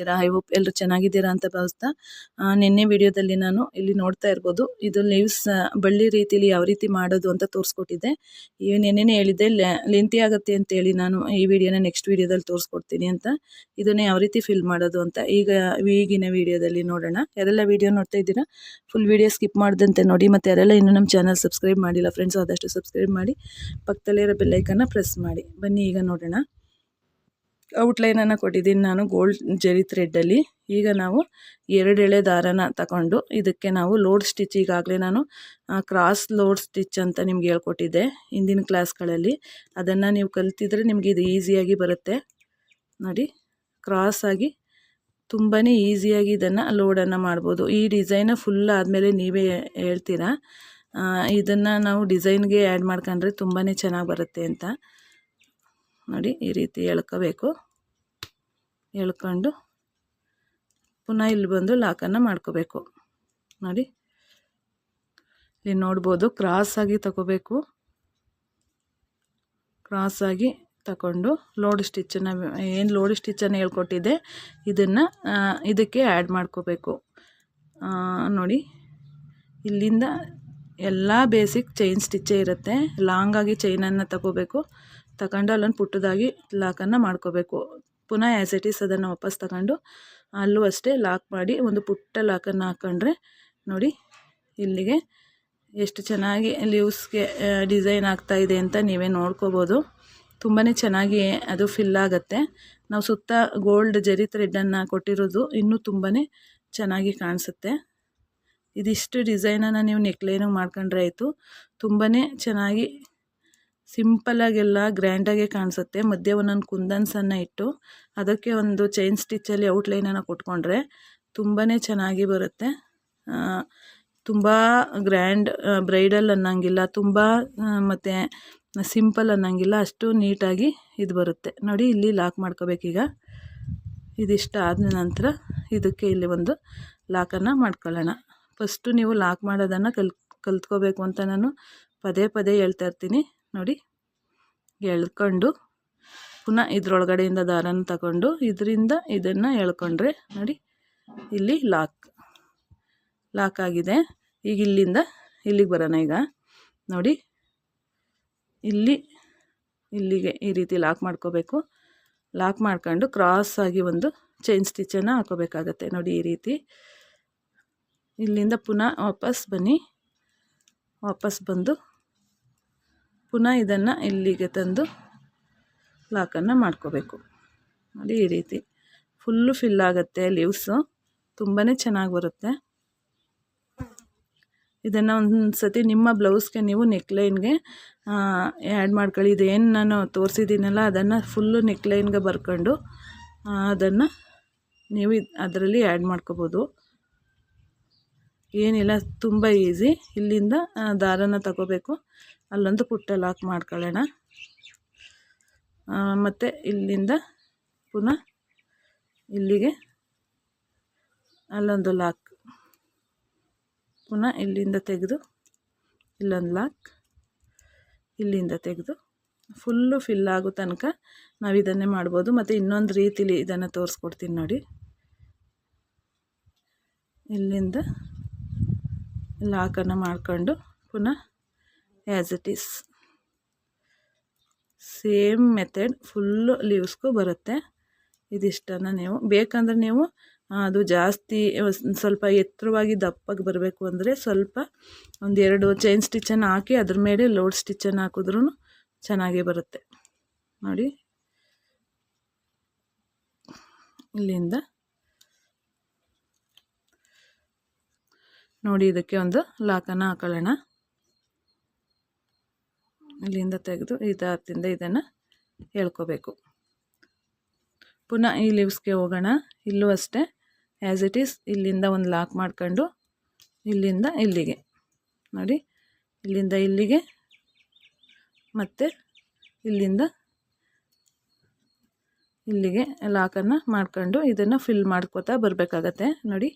ಹೇಗಿದ್ದೀರಾ I hope ಎಲ್ಲರೂ ಚೆನ್ನಾಗಿದ್ದೀರಾ ಅಂತ ಭಾವಿಸ್ತಾ ನಿನ್ನೆ ವಿಡಿಯೋದಲ್ಲಿ ನಾನು ಇಲ್ಲಿ ನೋಡ್ತಾ ಇರ್ಬೋದು, ಇದು ಲೀವ್ಸ್ ಬಳ್ಳಿ ರೀತಿಲಿ ಯಾವ ರೀತಿ ಮಾಡೋದು ಅಂತ ತೋರಿಸ್ಕೊಟ್ಟಿದ್ದೆ. ಈ ನೆನ್ನೆನೇ ಹೇಳಿದ್ದೆ ಲೆಂತಿ ಆಗುತ್ತೆ ಅಂತೇಳಿ ನಾನು ಈ ವಿಡಿಯೋನ ನೆಕ್ಸ್ಟ್ ವಿಡಿಯೋದಲ್ಲಿ ತೋರಿಸ್ಕೊಡ್ತೀನಿ ಅಂತ. ಇದನ್ನೇ ಯಾವ ರೀತಿ ಫಿಲ್ ಮಾಡೋದು ಅಂತ ಈಗ, ಈಗಿನ ವಿಡಿಯೋದಲ್ಲಿ ನೋಡೋಣ. ಯಾರೆಲ್ಲ ವಿಡಿಯೋ ನೋಡ್ತಾ ಇದ್ದೀರಾ ಫುಲ್ ವಿಡಿಯೋ ಸ್ಕಿಪ್ ಮಾಡ್ದಂತೆ ನೋಡಿ, ಮತ್ತು ಯಾರೆಲ್ಲ ಇನ್ನೂ ನಮ್ಮ ಚಾನಲ್ ಸಬ್ಸ್ಕ್ರೈಬ್ ಮಾಡಿಲ್ಲ ಫ್ರೆಂಡ್ಸ್ ಆದಷ್ಟು ಸಬ್ಸ್ಕ್ರೈಬ್ ಮಾಡಿ, ಪಕ್ಕದಲ್ಲಿರೋ ಬೆಲ್ಲೈಕನ್ನ ಪ್ರೆಸ್ ಮಾಡಿ. ಬನ್ನಿ ಈಗ ನೋಡೋಣ. ಔಟ್ಲೈನನ್ನು ಕೊಟ್ಟಿದ್ದೀನಿ ನಾನು ಗೋಲ್ಡ್ ಜರಿ ಥ್ರೆಡ್ಡಲ್ಲಿ. ಈಗ ನಾವು ಎರಡು ಎಳೆ ದಾರನ ತಗೊಂಡು ಇದಕ್ಕೆ ನಾವು ಲೋಡ್ ಸ್ಟಿಚ್ ಈಗಾಗಲೇ ನಾನು ಕ್ರಾಸ್ ಲೋಡ್ ಸ್ಟಿಚ್ ಅಂತ ನಿಮ್ಗೆ ಹೇಳ್ಕೊಟ್ಟಿದ್ದೆ ಹಿಂದಿನ ಕ್ಲಾಸ್ಗಳಲ್ಲಿ. ಅದನ್ನು ನೀವು ಕಲ್ತಿದ್ರೆ ನಿಮಗೆ ಇದು ಈಸಿಯಾಗಿ ಬರುತ್ತೆ. ನೋಡಿ ಕ್ರಾಸಾಗಿ ತುಂಬಾ ಈಸಿಯಾಗಿ ಇದನ್ನು ಲೋಡನ್ನು ಮಾಡ್ಬೋದು. ಈ ಡಿಸೈನ ಫುಲ್ ಆದಮೇಲೆ ನೀವೇ ಹೇಳ್ತೀರಾ? ಇದನ್ನು ನಾವು ಡಿಸೈನ್ಗೆ ಆ್ಯಡ್ ಮಾಡ್ಕೊಂಡ್ರೆ ತುಂಬಾ ಚೆನ್ನಾಗಿ ಬರುತ್ತೆ ಅಂತ. ನೋಡಿ ಈ ರೀತಿ ಎಳ್ಕೋಬೇಕು. ಎಳ್ಕೊಂಡು ಪುನಃ ಇಲ್ಲಿ ಬಂದು ಲಾಕನ್ನು ಮಾಡ್ಕೋಬೇಕು. ನೋಡಿ, ಇಲ್ಲಿ ನೋಡ್ಬೋದು ಕ್ರಾಸಾಗಿ ತಗೋಬೇಕು. ಕ್ರಾಸಾಗಿ ತಗೊಂಡು ಲೋಡ್ ಸ್ಟಿಚ್ಚನ್ನು, ಏನು ಲೋಡ್ ಸ್ಟಿಚ್ಚನ್ನು ಹೇಳ್ಕೊಟ್ಟಿದ್ದೆ, ಇದನ್ನು ಇದಕ್ಕೆ ಆ್ಯಡ್ ಮಾಡ್ಕೋಬೇಕು. ನೋಡಿ, ಇಲ್ಲಿಂದ ಎಲ್ಲ ಬೇಸಿಕ್ ಚೈನ್ ಸ್ಟಿಚ್ಚೇ ಇರುತ್ತೆ. ಲಾಂಗಾಗಿ ಚೈನನ್ನು ತಗೋಬೇಕು. ತಗೊಂಡು ಅಲ್ಲೊಂದು ಪುಟ್ಟದಾಗಿ ಲಾಕನ್ನು ಮಾಡ್ಕೋಬೇಕು. ಪುನಃ ಆ್ಯಸ್ ಇಟ್ ಈಸ್ ಅದನ್ನು ವಾಪಸ್ ತಗೊಂಡು ಅಲ್ಲೂ ಅಷ್ಟೇ ಲಾಕ್ ಮಾಡಿ ಒಂದು ಪುಟ್ಟ ಲಾಕನ್ನು ಹಾಕ್ಕೊಂಡ್ರೆ ನೋಡಿ ಇಲ್ಲಿಗೆ ಎಷ್ಟು ಚೆನ್ನಾಗಿ ಲೀವ್ಸ್ಗೆ ಡಿಸೈನ್ ಆಗ್ತಾಯಿದೆ ಅಂತ ನೀವೇ ನೋಡ್ಕೋಬೋದು. ತುಂಬಾ ಚೆನ್ನಾಗಿ ಅದು ಫಿಲ್ ಆಗುತ್ತೆ. ನಾವು ಸುತ್ತ ಗೋಲ್ಡ್ ಜರಿ ಥ್ರೆಡ್ಡನ್ನು ಕೊಟ್ಟಿರೋದು ಇನ್ನೂ ತುಂಬಾ ಚೆನ್ನಾಗಿ ಕಾಣಿಸುತ್ತೆ. ಇದಿಷ್ಟು ಡಿಸೈನನ್ನು ನೀವು ನೆಕ್ಲೈನಿಗೆ ಮಾಡ್ಕೊಂಡ್ರೆ ಆಯಿತು. ತುಂಬಾ ಚೆನ್ನಾಗಿ ಸಿಂಪಲ್ಲಾಗೆಲ್ಲ ಗ್ರ್ಯಾಂಡಾಗೆ ಕಾಣಿಸುತ್ತೆ. ಮಧ್ಯೆ ಒಂದೊಂದು ಕುಂದನ್ಸನ್ನು ಇಟ್ಟು ಅದಕ್ಕೆ ಒಂದು ಚೈನ್ ಸ್ಟಿಚ್ಚಲ್ಲಿ ಔಟ್ಲೈನನ್ನು ಕೊಟ್ಕೊಂಡ್ರೆ ತುಂಬಾ ಚೆನ್ನಾಗಿ ಬರುತ್ತೆ. ತುಂಬ ಗ್ರ್ಯಾಂಡ್ ಬ್ರೈಡಲ್ ಅನ್ನಂಗಿಲ್ಲ, ತುಂಬ ಮತ್ತು ಸಿಂಪಲ್ ಅನ್ನಂಗಿಲ್ಲ, ಅಷ್ಟು ನೀಟಾಗಿ ಇದು ಬರುತ್ತೆ. ನೋಡಿ, ಇಲ್ಲಿ ಲಾಕ್ ಮಾಡ್ಕೋಬೇಕೀಗ. ಇದಿಷ್ಟ ಆದ ನಂತರ ಇದಕ್ಕೆ ಇಲ್ಲಿ ಒಂದು ಲಾಕನ್ನು ಮಾಡ್ಕೊಳ್ಳೋಣ. ಫಸ್ಟು ನೀವು ಲಾಕ್ ಮಾಡೋದನ್ನು ಕಲ್, ಕಲ್ತ್ಕೋಬೇಕು ಅಂತ ನಾನು ಪದೇ ಪದೇ ಹೇಳ್ತಾ ಇರ್ತೀನಿ. ನೋಡಿ, ಎಳ್ಕೊಂಡು ಪುನಃ ಇದ್ರೊಳಗಡೆಯಿಂದ ದಾರನ ತಗೊಂಡು ಇದರಿಂದ ಇದನ್ನು ಎಳ್ಕೊಂಡ್ರೆ ನೋಡಿ, ಇಲ್ಲಿ ಲಾಕ್ ಲಾಕ್ ಆಗಿದೆ. ಈಗ ಇಲ್ಲಿಂದ ಇಲ್ಲಿಗೆ ಬರೋಣ ಈಗ. ನೋಡಿ, ಇಲ್ಲಿ, ಇಲ್ಲಿಗೆ ಈ ರೀತಿ ಲಾಕ್ ಮಾಡ್ಕೋಬೇಕು. ಲಾಕ್ ಮಾಡ್ಕೊಂಡು ಕ್ರಾಸಾಗಿ ಒಂದು ಚೈನ್ ಸ್ಟಿಚ್ಚನ್ನು ಹಾಕೋಬೇಕಾಗತ್ತೆ. ನೋಡಿ, ಈ ರೀತಿ. ಇಲ್ಲಿಂದ ಪುನಃ ವಾಪಸ್ ಬನ್ನಿ. ವಾಪಸ್ ಬಂದು ಪುನಃ ಇದನ್ನು ಇಲ್ಲಿಗೆ ತಂದು ಲಾಕನ್ನು ಮಾಡ್ಕೋಬೇಕು. ನೋಡಿ ಈ ರೀತಿ ಫುಲ್ಲು ಫಿಲ್ ಆಗುತ್ತೆ ಲೀವ್ಸು ತುಂಬಾ ಚೆನ್ನಾಗಿ ಬರುತ್ತೆ. ಇದನ್ನು ಒಂದು ಸತಿ ನಿಮ್ಮ ಬ್ಲೌಸ್ಗೆ ನೀವು ನೆಕ್ಲೈನ್ಗೆ ಆ್ಯಡ್ ಮಾಡ್ಕೊಳ್ಳಿ. ಇದೇನು ನಾನು ತೋರಿಸಿದ್ದೀನಲ್ಲ, ಅದನ್ನು ಫುಲ್ಲು ನೆಕ್ಲೈನ್ಗೆ ಬರ್ಕೊಂಡು ಅದನ್ನು ನೀವು ಅದರಲ್ಲಿ ಆ್ಯಡ್ ಮಾಡ್ಕೋಬೋದು. ಏನಿಲ್ಲ, ತುಂಬ ಈಸಿ ಇಲ್ಲಿಂದ ದಾರನ ತಗೋಬೇಕು. ಅಲ್ಲೊಂದು ಪುಟ್ಟ ಲಾಕ್ ಮಾಡ್ಕೊಳ್ಳೋಣ. ಮತ್ತು ಇಲ್ಲಿಂದ ಪುನಃ ಇಲ್ಲಿಗೆ ಅಲ್ಲೊಂದು ಲಾಕ್ ಪುನಃ ಇಲ್ಲಿಂದ ತೆಗೆದು, ಇಲ್ಲೊಂದು ಲಾಕ್ ಇಲ್ಲಿಂದ ತೆಗೆದು ಫುಲ್ಲು ಫಿಲ್ ಆಗೋ ತನಕ ನಾವು ಇದನ್ನೇ ಮಾಡ್ಬೋದು. ಮತ್ತು ಇನ್ನೊಂದು ರೀತಿಲಿ ಇದನ್ನು ತೋರಿಸ್ಕೊಡ್ತೀನಿ ನೋಡಿ. ಇಲ್ಲಿಂದ ಲಾಕನ್ನು ಮಾಡಿಕೊಂಡು ಪುನಃ as it is same method full ಲೀವ್ಸ್ಗೂ ಬರುತ್ತೆ. ಇದಿಷ್ಟನ್ನು ನೀವು, ಬೇಕಂದ್ರೆ ನೀವು ಅದು ಜಾಸ್ತಿ, ಸ್ವಲ್ಪ ಎತ್ತರವಾಗಿ ದಪ್ಪಗೆ ಬರಬೇಕು ಅಂದರೆ ಸ್ವಲ್ಪ ಒಂದೆರಡು ಚೈನ್ ಸ್ಟಿಚ್ಚನ್ನು ಹಾಕಿ ಅದ್ರ ಮೇಲೆ ಲೋಡ್ ಸ್ಟಿಚ್ಚನ್ನು ಹಾಕಿದ್ರೂ ಚೆನ್ನಾಗೇ ಬರುತ್ತೆ. ನೋಡಿ. ಇಲ್ಲಿಂದ ನೋಡಿ, ಇದಕ್ಕೆ ಒಂದು ಲಾಕನ್ನು ಹಾಕೊಳ್ಳೋಣ. ಇಲ್ಲಿಂದ ತೆಗೆದು ಥರದಿಂದ ಇದನ್ನು ಹೇಳ್ಕೋಬೇಕು. ಪುನಃ ಈ ಲಿವ್ಸ್ಗೆ ಹೋಗೋಣ. ಇಲ್ಲೂ ಅಷ್ಟೇ ಆ್ಯಸ್ ಇಟ್ ಈಸ್ ಇಲ್ಲಿಂದ ಒಂದು ಲಾಕ್ ಮಾಡ್ಕೊಂಡು, ಇಲ್ಲಿಂದ ಇಲ್ಲಿಗೆ. ನೋಡಿ, ಇಲ್ಲಿಂದ ಇಲ್ಲಿಗೆ, ಮತ್ತು ಇಲ್ಲಿಂದ ಇಲ್ಲಿಗೆ ಲಾಕನ್ನು ಮಾಡ್ಕೊಂಡು ಇದನ್ನು ಫಿಲ್ ಮಾಡ್ಕೋತಾ ಬರಬೇಕಾಗತ್ತೆ. ನೋಡಿ,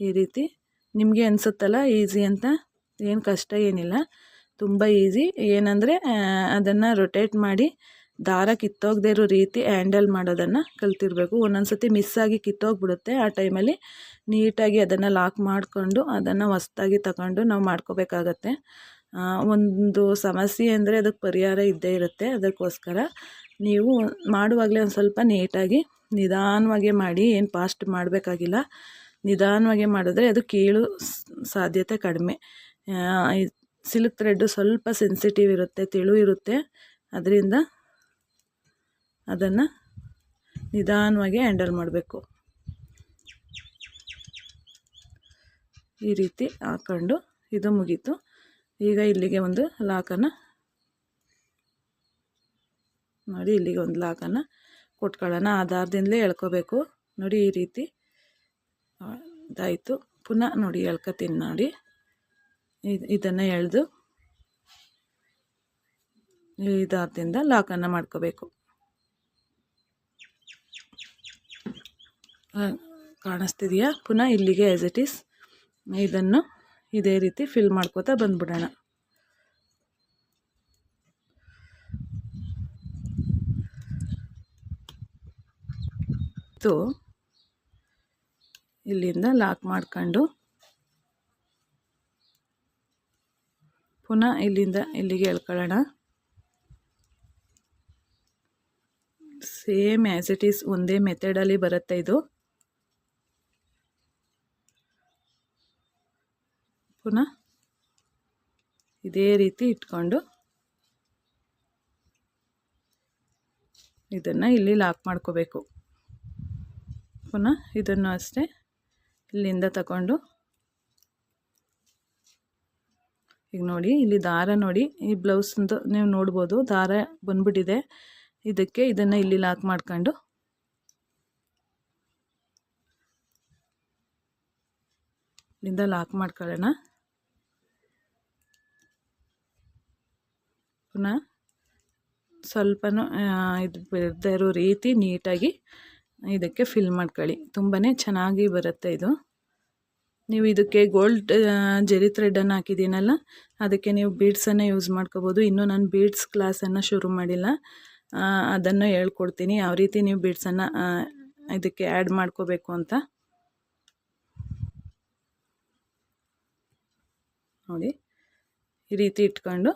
ಈ ರೀತಿ ನಿಮಗೆ ಅನಿಸುತ್ತಲ್ಲ ಈಸಿ ಅಂತ? ಏನು ಕಷ್ಟ ಏನಿಲ್ಲ. ತುಂಬ ಈಸಿ ಏನಂದರೆ ಅದನ್ನು ರೊಟೇಟ್ ಮಾಡಿ ದಾರ ಕಿತ್ತೋಗದೇ ಇರೋ ರೀತಿ ಹ್ಯಾಂಡಲ್ ಮಾಡೋದನ್ನು ಕಲ್ತಿರಬೇಕು. ಒಂದೊಂದು ಸತಿ ಮಿಸ್ ಆಗಿ ಕಿತ್ತೋಗ್ಬಿಡುತ್ತೆ. ಆ ಟೈಮಲ್ಲಿ ನೀಟಾಗಿ ಅದನ್ನು ಲಾಕ್ ಮಾಡಿಕೊಂಡು ಅದನ್ನು ಹೊಸ್ದಾಗಿ ತಗೊಂಡು ನಾವು ಮಾಡ್ಕೋಬೇಕಾಗತ್ತೆ. ಒಂದು ಸಮಸ್ಯೆ ಅಂದರೆ ಅದಕ್ಕೆ ಪರಿಹಾರ ಇದ್ದೇ ಇರುತ್ತೆ. ಅದಕ್ಕೋಸ್ಕರ ನೀವು ಮಾಡುವಾಗಲೇ ಒಂದು ಸ್ವಲ್ಪ ನೀಟಾಗಿ ನಿಧಾನವಾಗಿ ಮಾಡಿ, ಏನು ಫಾಸ್ಟ್ ಮಾಡಬೇಕಾಗಿಲ್ಲ. ನಿಧಾನವಾಗಿ ಮಾಡಿದ್ರೆ ಅದು ಕೀಳು ಸಾಧ್ಯತೆ ಕಡಿಮೆ. ಸಿಲ್ಕ್ ಥ್ರೆಡ್ಡು ಸ್ವಲ್ಪ ಸೆನ್ಸಿಟಿವ್ ಇರುತ್ತೆ, ತೆಳು ಇರುತ್ತೆ. ಅದರಿಂದ ಅದನ್ನು ನಿಧಾನವಾಗಿ ಹ್ಯಾಂಡಲ್ ಮಾಡಬೇಕು. ಈ ರೀತಿ ಹಾಕ್ಕೊಂಡು ಇದು ಮುಗೀತು. ಈಗ ಇಲ್ಲಿಗೆ ಒಂದು ಲಾಕನ್ನು ನೋಡಿ, ಇಲ್ಲಿಗೆ ಒಂದು ಲಾಕನ್ನು ಕೊಟ್ಕೊಳ್ಳೋಣ. ಆಧಾರದಿಂದಲೇ ಎಳ್ಕೋಬೇಕು. ನೋಡಿ, ಈ ರೀತಿ ಇದಾಯಿತು. ಪುನಃ ನೋಡಿ ಎಳ್ಕೊತೀನಿ ನೋಡಿ. ಇದ್- ಇದನ್ನು ಎಳೆದು ಈ ದಾರದಿಂದ ಲಾಕನ್ನು ಮಾಡ್ಕೋಬೇಕು. ಕಾಣಿಸ್ತಿದೆಯಾ? ಪುನಃ ಇಲ್ಲಿಗೆ ಆ್ಯಸ್ ಇಟ್ ಈಸ್ ಇದನ್ನು ಇದೇ ರೀತಿ ಫಿಲ್ ಮಾಡ್ಕೋತಾ ಬಂದ್ಬಿಡೋಣ. ಇದು ಇಲ್ಲಿಂದ ಲಾಕ್ ಮಾಡ್ಕೊಂಡು ಪುನಃ ಇಲ್ಲಿಂದ ಇಲ್ಲಿಗೆ ಎಳ್ಕೊಳ್ಳೋಣ. ಸೇಮ್ ಆ್ಯಸ್ ಇಟ್ ಈಸ್ ಒಂದೇ ಮೆಥಡಲ್ಲಿ ಬರುತ್ತೆ ಇದು. ಪುನಃ ಇದೇ ರೀತಿ ಇಟ್ಕೊಂಡು ಇದನ್ನು ಇಲ್ಲಿ ಲಾಕ್ ಮಾಡ್ಕೋಬೇಕು. ಪುನಃ ಇದನ್ನು ಅಷ್ಟೇ ಇಲ್ಲಿಂದ ತಗೊಂಡು ಈಗ ನೋಡಿ, ಇಲ್ಲಿ ದಾರ ನೋಡಿ, ಈ ಬ್ಲೌಸ್ದು ನೀವು ನೋಡ್ಬೋದು, ದಾರ ಬಂದ್ಬಿಟ್ಟಿದೆ. ಇದಕ್ಕೆ ಇದನ್ನು ಇಲ್ಲಿ ಲಾಕ್ ಮಾಡ್ಕೊಂಡು ಇಲ್ಲಿಂದ ಲಾಕ್ ಮಾಡ್ಕೊಳ್ಳೋಣ. ಪುನಃ ಸ್ವಲ್ಪನೂ ಇದು ರೀತಿ ನೀಟಾಗಿ ಇದಕ್ಕೆ ಫಿಲ್ ಮಾಡ್ಕೊಳ್ಳಿ. ತುಂಬಾ ಚೆನ್ನಾಗಿ ಬರುತ್ತೆ ಇದು. ನೀವು ಇದಕ್ಕೆ ಗೋಲ್ಡ್ ಜೆರಿ ಥ್ರೆಡನ್ನು ಹಾಕಿದ್ದೀನಲ್ಲ, ಅದಕ್ಕೆ ನೀವು ಬೀಡ್ಸನ್ನು ಯೂಸ್ ಮಾಡ್ಕೋಬೋದು. ಇನ್ನೂ ನಾನು ಬೀಡ್ಸ್ ಕ್ಲಾಸನ್ನು ಶುರು ಮಾಡಿಲ್ಲ. ಅದನ್ನು ಹೇಳ್ಕೊಡ್ತೀನಿ. ಯಾವ ರೀತಿ ನೀವು ಬೀಡ್ಸನ್ನು ಇದಕ್ಕೆ ಆ್ಯಡ್ ಮಾಡ್ಕೋಬೇಕು ಅಂತ. ನೋಡಿ, ಈ ರೀತಿ ಇಟ್ಕೊಂಡು.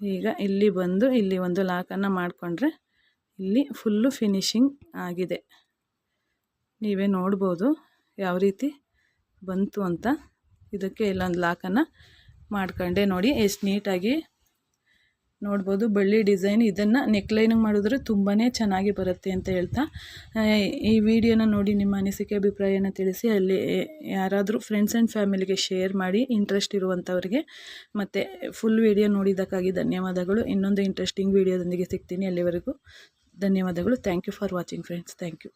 ಈಗ ಇಲ್ಲಿ ಬಂದು, ಇಲ್ಲಿ ಒಂದು ಲಾಕನ್ನು ಮಾಡಿಕೊಂಡ್ರೆ, ಇಲ್ಲಿ ಫುಲ್ಲು ಫಿನಿಶಿಂಗ್ ಆಗಿದೆ. ನೀವೇ ನೋಡ್ಬೋದು ಯಾವ ರೀತಿ ಬಂತು ಅಂತ. ಇದಕ್ಕೆ ಇಲ್ಲೊಂದು ಲಾಕನ್ನು ಮಾಡ್ಕೊಂಡೆ ನೋಡಿ. ಎಷ್ಟು ನೀಟಾಗಿ ನೋಡ್ಬೋದು. ಬಳ್ಳಿ ಡಿಸೈನ್ ಇದನ್ನು ನೆಕ್ಲೈನಿಗೆ ಮಾಡಿದ್ರೆ ತುಂಬಾ ಚೆನ್ನಾಗಿ ಬರುತ್ತೆ ಅಂತ ಹೇಳ್ತಾ. ಈ ವಿಡಿಯೋನ ನೋಡಿ ನಿಮ್ಮ ಅನಿಸಿಕೆ, ಅಭಿಪ್ರಾಯನ ತಿಳಿಸಿ. ಅಲ್ಲಿ ಯಾರಾದರೂ ಫ್ರೆಂಡ್ಸ್ ಆ್ಯಂಡ್ ಫ್ಯಾಮಿಲಿಗೆ ಶೇರ್ ಮಾಡಿ ಇಂಟ್ರೆಸ್ಟ್ ಇರುವಂಥವ್ರಿಗೆ ಮತ್ತು ಫುಲ್ ವಿಡಿಯೋ ನೋಡಿದ್ದಕ್ಕಾಗಿ ಧನ್ಯವಾದಗಳು. ಇನ್ನೊಂದು ಇಂಟ್ರೆಸ್ಟಿಂಗ್ ವಿಡಿಯೋದೊಂದಿಗೆ ಸಿಗ್ತೀನಿ ಅಲ್ಲಿವರೆಗೂ. ಧನ್ಯವಾದಗಳು. Thank you for watching friends thank you